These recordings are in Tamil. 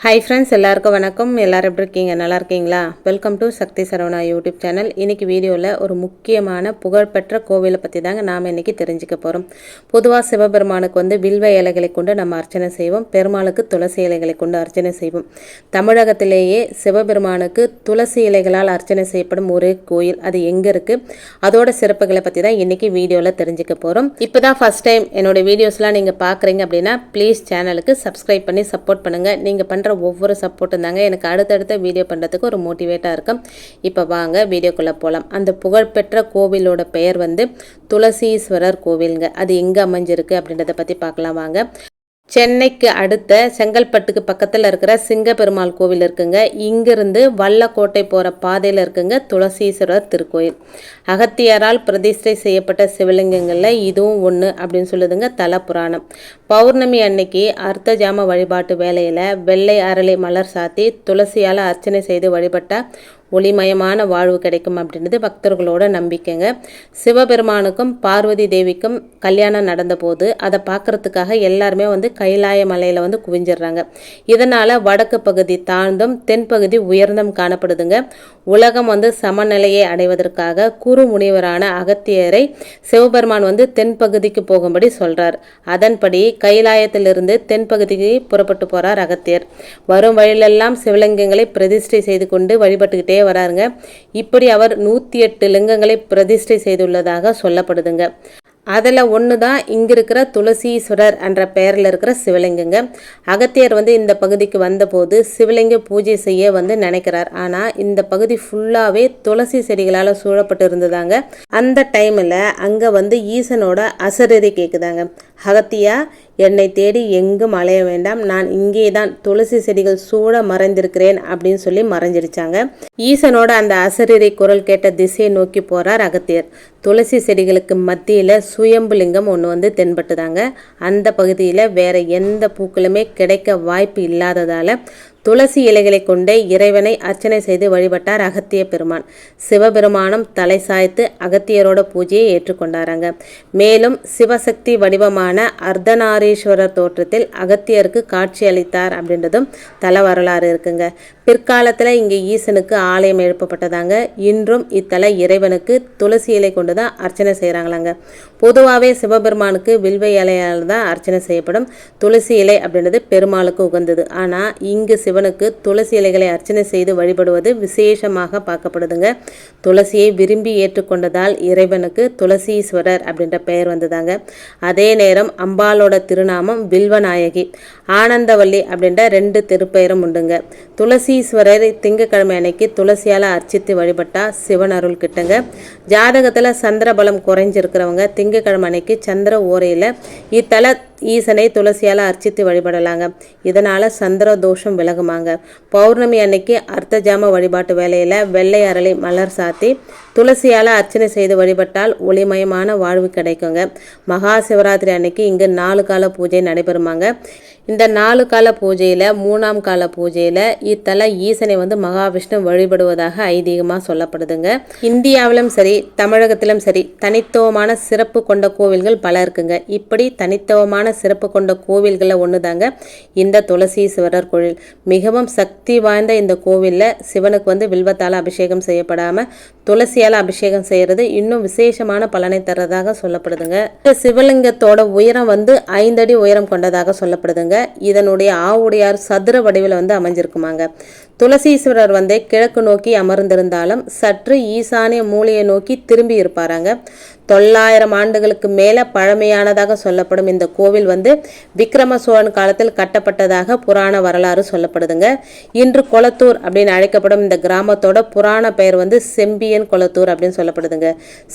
ஹாய் ஃப்ரெண்ட்ஸ் எல்லாருக்கும் வணக்கம். எல்லோரும் எப்படி இருக்கீங்க? நல்லா இருக்கீங்களா? Welcome to Shakthi Saravana YouTube channel இன்னைக்கு வீடியோவில் ஒரு முக்கியமான புகழ்பெற்ற கோவிலை பற்றி தாங்க நாம் இன்றைக்கி தெரிஞ்சுக்க போகிறோம் பொதுவாக சிவபெருமானுக்கு வந்து வில்வ இலைகளை கொண்டு நம்ம அர்ச்சனை செய்வோம். பெருமாளுக்கு துளசி இலைகளை கொண்டு அர்ச்சனை செய்வோம். தமிழகத்திலேயே சிவபெருமானுக்கு துளசி இலைகளால் அர்ச்சனை செய்யப்படும் ஒரே கோயில் அது எங்கே இருக்குது அதோட சிறப்புகளை பற்றி தான் இன்றைக்கி வீடியோவில் தெரிஞ்சுக்க போகிறோம் இப்போ தான் ஃபஸ்ட் டைம் என்னோட வீடியோஸ்லாம் நீங்கள் பார்க்குறீங்க அப்படின்னா ப்ளீஸ் சேனலுக்கு சப்ஸ்கிரைப் பண்ணி சப்போர்ட் பண்ணுங்கள் நீங்கள் பண்ணுற ஒவ்வொரு சப்போர்ட்டும் தாங்க. எனக்கு அடுத்தடுத்த வீடியோ பண்ணுறதுக்கு ஒரு மோட்டிவேட்டாக இருக்கும். இப்போ வாங்க வீடியோக்குள்ளே போகலாம் அந்த புகழ்பெற்ற கோவிலோட பெயர் வந்து துளசீஸ்வரர் கோவிலுங்க. அது எங்கே அமைஞ்சிருக்கு அப்படின்றத பற்றி பார்க்கலாம் வாங்க. சென்னைக்கு அடுத்த செங்கல்பட்டுக்கு பக்கத்தில் இருக்கிற சிங்கப்பெருமாள் கோவில் இருக்குங்க. இங்கிருந்து வல்லக்கோட்டை போகிற பாதையில் இருக்குங்க துளசீஸ்வரர் திருக்கோயில். அகத்தியரால் பிரதிஷ்டை செய்யப்பட்ட சிவலிங்கங்களில் இதுவும் ஒன்று அப்படின்னு சொல்லுதுங்க தல புராணம் பௌர்ணமி அன்னைக்கு அர்த்த ஜாம வழிபாட்டு வேலையில் வெள்ளை அரளி மலர் சாத்தி துளசியால் அர்ச்சனை செய்து வழிபட்டால் ஒளிமயமான வாழ்வு கிடைக்கும் அப்படின்றது பக்தர்களோட நம்பிக்கைங்க. சிவபெருமானுக்கும் பார்வதி தேவிக்கும் கல்யாணம் நடந்தபோது அதை பார்க்கறதுக்காக எல்லாருமே வந்து கைலாய மலையில் வந்து குவிஞ்சிடுறாங்க. இதனால் வடக்கு பகுதி தாழ்ந்தும் தென்பகுதி உயர்ந்தும் காணப்படுதுங்க. உலகம் வந்து சமநிலையை அடைவதற்காக குரு முனிவரான அகத்தியரை சிவபெருமான் வந்து தென்பகுதிக்கு போகும்படி சொல்கிறார் அதன்படி கைலாயத்திலிருந்து தென்பகுதிக்கு புறப்பட்டு போகிறார் அகத்தியர். வரும் வழியிலெல்லாம் சிவலிங்கங்களை பிரதிஷ்டை செய்து கொண்டு வழிபட்டுக்கிட்டே வராருங்க. இப்படி அவர் நூற்றி எட்டு லிங்கங்களை பிரதிஷ்டை செய்துள்ளதாக சொல்லப்படுதுங்க. அதில் ஒன்று தான் இங்கே இருக்கிற துளசீஸ்வரர் என்ற பெயரில் இருக்கிற சிவலிங்கங்க. அகத்தியர் வந்து இந்த பகுதிக்கு வந்தபோது சிவலிங்க பூஜை செய்ய வந்து நினைக்கிறார். ஆனால் இந்த பகுதி ஃபுல்லாகவே துளசி செடிகளால் சூழப்பட்டு இருந்ததாங்க அந்த டைமில் அங்கே வந்து ஈசனோட அசரீரி கேட்குதாங்க அகத்தியா என்னை தேடி எங்கும் அலைய வேண்டாம். நான் இங்கே தான் துளசி செடிகள் சூட மறைந்திருக்கிறேன் அப்படின்னு சொல்லி மறைஞ்சிருச்சாங்க. ஈசனோட அந்த அசரீரை குரல் கேட்ட திசையை நோக்கி போறார் அகத்தியர். துளசி செடிகளுக்கு மத்தியில் சுயம்புலிங்கம் ஒன்று வந்து தென்பட்டுதாங்க. அந்த பகுதியில் வேற எந்த பூக்களுமே கிடைக்க வாய்ப்பு இல்லாததால் துளசி இலைகளை கொண்டே இறைவனை அர்ச்சனை செய்து வழிபட்டார் அகத்திய பெருமான். சிவபெருமானம் தலை சாய்த்து அகத்தியரோட பூஜையை ஏற்றுக்கொண்டாராங்க. மேலும் சிவசக்தி வடிவமான அர்த்தநாரீஸ்வரர் தோற்றத்தில் அகத்தியருக்கு காட்சி அளித்தார் அப்படின்றதும் தல வரலாறு இருக்குங்க. பிற்காலத்தில் இங்கே ஈசனுக்கு ஆலயம் எழுப்பப்பட்டதாங்க. இன்றும் இத்தலை இறைவனுக்கு துளசி இலை கொண்டு தான் அர்ச்சனை செய்கிறாங்களாங்க பொதுவாகவே சிவபெருமானுக்கு வில்வ இலையால் தான் அர்ச்சனை செய்யப்படும் துளசி இலை அப்படின்றது பெருமாளுக்கு உகந்தது. ஆனால் இங்கு சிவ சிவனுக்கு துளசி இலைகளை அர்ச்சனை செய்து வழிபடுவது விசேஷமாக பார்க்கப்படுதுங்க. துளசியை விரும்பி ஏற்றுக்கொண்டதால் இறைவனுக்கு துளசீஸ்வரர் அப்படின்ற பெயர் வந்ததாங்க. அதே நேரம் அம்பாலோட திருநாமம் வில்வநாயகி. ஆனந்தவல்லி அப்படின்ற ரெண்டு திருப்பெயரும் உண்டுங்க. துளசீஸ்வரர் திங்கக்கிழமை அன்னைக்கு துளசியால் அர்ச்சித்து வழிபட்டா சிவன் அருள் கிட்டங்க. ஜாதகத்தில் சந்திர பலம் குறைஞ்சிருக்கிறவங்க திங்கக்கிழமை அன்னைக்கு சந்திர ஓரையில் இத்தல ஈசனை துளசியால் அர்ச்சித்து வழிபடலாங்க. இதனால் சந்திர தோஷம் விலகுமாங்க. பௌர்ணமி அன்னைக்கு அர்த்தஜாம வழிபாட்டு வேலையில் வெள்ளை அரளி மலர் சாத்தி துளசியால் அர்ச்சனை செய்து வழிபட்டால் ஒளிமயமான வாழ்வு கிடைக்குங்க. மகா சிவராத்திரி அன்னைக்கு இங்கு நாலு கால பூஜை நடைபெறுமாங்க. இந்த நாலு கால பூஜையில் மூணாம் கால பூஜையில் இத்தல ஈசனை வந்து மகாவிஷ்ணு வழிபடுவதாக ஐதீகமாக சொல்லப்படுதுங்க. இந்தியாவிலும் சரி தமிழகத்திலும் சரி தனித்துவமான சிறப்பு கொண்ட கோவில்கள் பல இருக்குங்க. இப்படி தனித்துவமான சிறப்பு கொண்ட கோவில்களில் ஒன்று தாங்க இந்த துளசீஸ்வரர் கோவில். மிகவும் சக்தி வாய்ந்த இந்த கோவிலில் சிவனுக்கு வந்து வில்வத்தால் அபிஷேகம் செய்யப்படாமல் துளசியால் அபிஷேகம் செய்கிறது இன்னும் விசேஷமான பலனை தரதாக சொல்லப்படுதுங்க. இந்த சிவலிங்கத்தோட உயரம் வந்து ஐந்தடி உயரம் கொண்டதாக சொல்லப்படுதுங்க. இதனுடைய ஆவுடையார் சதுர வடிவில் வந்து அமைஞ்சிருக்குமாங்க. துளசீஸ்வரர் வந்து கிழக்கு நோக்கி அமர்ந்திருந்தாலும் சற்று ஈசானிய மூலையை நோக்கி திரும்பி இருப்பாராங்க தொள்ளாயிரம் ஆண்டுகளுக்கு மேலே பழமையானதாக சொல்லப்படும் இந்த கோவில் வந்து விக்ரம சோழன் காலத்தில் கட்டப்பட்டதாக புராண வரலாறு சொல்லப்படுதுங்க. இன்று கொளத்தூர் அப்படின்னு அழைக்கப்படும் இந்த கிராமத்தோட புராண பெயர் வந்து செம்பியன் கொளத்தூர் அப்படின்னு சொல்லப்படுதுங்க.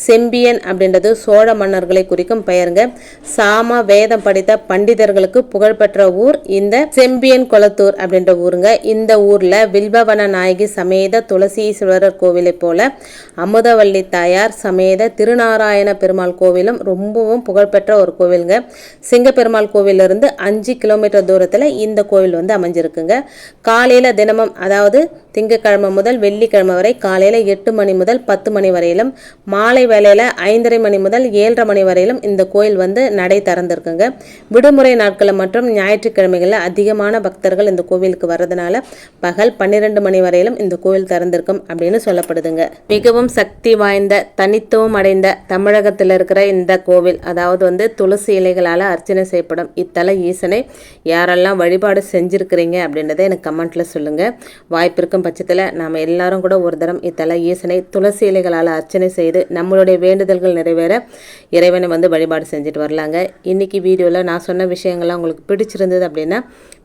செம்பியன் அப்படின்றது சோழ மன்னர்களை குறிக்கும் பெயருங்க. சாம வேதம் படித்த பண்டிதர்களுக்கு புகழ்பெற்ற ஊர் இந்த செம்பியன் கொளத்தூர் அப்படின்ற ஊருங்க. இந்த ஊர்ல வில்பவன நாயகி சமேத துளசீஸ்வரர் கோவிலைப் போல அமுதவல்லி தாயார் சமேத திருநாராயண பெருமாள் கோவிலும் ரொம்பவும் புகழ்பெற்ற ஒரு கோவிலுங்க. சிங்கப்பெருமாள் கோவிலிருந்து அஞ்சு கிலோமீட்டர் தூரத்தில் இந்த கோவில் வந்து அமைஞ்சிருக்குங்க. காலையில் தினமும் அதாவது திங்கக்கிழமை முதல் வெள்ளிக்கிழமை வரை காலையில் எட்டு மணி முதல் பத்து மணி வரையிலும் மாலை வேளையில் ஐந்தரை மணி முதல் ஏழரை மணி வரையிலும் இந்த கோயில் வந்து நடை திறந்திருக்குங்க. விடுமுறை நாட்களில் மற்றும் ஞாயிற்றுக்கிழமைகளில் அதிகமான பக்தர்கள் இந்த கோவிலுக்கு வர்றதுனால பகல் பன்னிரெண்டு மணி வரையிலும் இந்த கோவில் திறந்திருக்கும் அப்படின்னு சொல்லப்படுதுங்க. மிகவும் சக்தி வாய்ந்த தனித்துவம் அடைந்த தமிழகத்தில் இருக்கிற இந்த கோவில் அதாவது வந்து துளசி இலைகளால் அர்ச்சனை செய்யப்படும். இத்தல ஈசனை யாரெல்லாம் வழிபாடு செஞ்சுருக்கிறீங்க அப்படின்றத எனக்கு கமெண்ட்டில் சொல்லுங்கள் வாய்ப்பிருக்கும் பட்சத்தில் நாம் எல்லாரும் கூட ஒரு தரம் இத்தல ஈசனை துளசி இலைகளால் அர்ச்சனை செய்து நம்மளுடைய வேண்டுதல்கள் நிறைவேற இறைவனை வந்து வழிபாடு செஞ்சுட்டு வரலாங்க. இன்றைக்கி வீடியோவில் நான் சொன்ன விஷயங்கள்லாம் உங்களுக்கு பிடிச்சிருந்தது அப்படின்னா